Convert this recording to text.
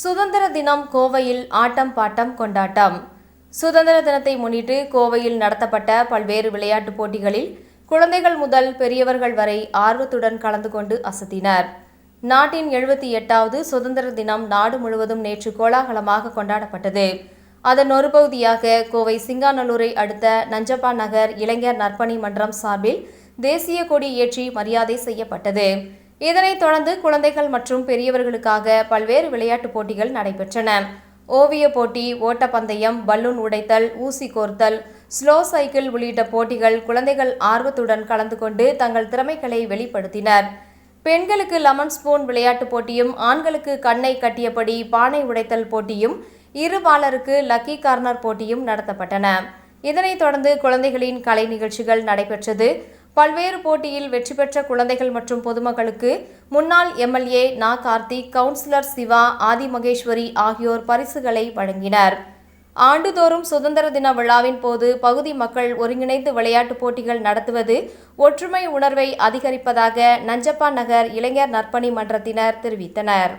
சுதந்திர தினம் கோவையில் ஆட்டம் பாட்டம் கொண்டாட்டம். சுதந்திர தினத்தை முன்னிட்டு கோவையில் நடத்தப்பட்ட பல்வேறு விளையாட்டுப் போட்டிகளில் குழந்தைகள் முதல் பெரியவர்கள் வரை ஆர்வத்துடன் கலந்து கொண்டு அசத்தினர். நாட்டின் எழுபத்தி எட்டாவது சுதந்திர தினம் நாடு முழுவதும் நேற்று கோலாகலமாக கொண்டாடப்பட்டது. அதன் ஒரு பகுதியாக கோவை சிங்காநல்லூரை அடுத்த நஞ்சப்பா நகர் இளைஞர் நற்பணி மன்றம் சார்பில் தேசிய கொடி ஏற்றி மரியாதை செய்யப்பட்டது. இதனைத் தொடர்ந்து குழந்தைகள் மற்றும் பெரியவர்களுக்காக பல்வேறு விளையாட்டுப் போட்டிகள் நடைபெற்றன. ஓவியப் போட்டி ஓட்டப்பந்தயம் பலூன் உடைத்தல் ஊசி கோர்த்தல் ஸ்லோ சைக்கிள் உள்ளிட்ட போட்டிகள் குழந்தைகள் ஆர்வத்துடன் கலந்து கொண்டு தங்கள் திறமைகளை வெளிப்படுத்தினர். பெண்களுக்கு லெமன் ஸ்பூன் விளையாட்டுப் போட்டியும் ஆண்களுக்கு கண்ணை கட்டியபடி பானை உடைத்தல் போட்டியும் இருபாலருக்கு லக்கி கார்னர் போட்டியும் நடத்தப்பட்டன. இதனைத் தொடர்ந்து குழந்தைகளின் கலை நிகழ்ச்சிகள் நடைபெற்றது. பல்வேறு போட்டியில் வெற்றி பெற்ற குழந்தைகள் மற்றும் பொதுமக்களுக்கு முன்னாள் எம்எல்ஏ நா. கார்த்திக் கவுன்சிலர் சிவா ஆதி மகேஸ்வரி ஆகியோர் பரிசுகளை வழங்கினர். ஆண்டுதோறும் சுதந்திர தின விழாவின் போது பகுதி மக்கள் ஒருங்கிணைந்து விளையாட்டுப் போட்டிகள் நடத்துவது ஒற்றுமை உணர்வை அதிகரிப்பதாக நஞ்சப்பா நகர் இளைஞர் நற்பணி மன்றத்தினர் தெரிவித்தனர்.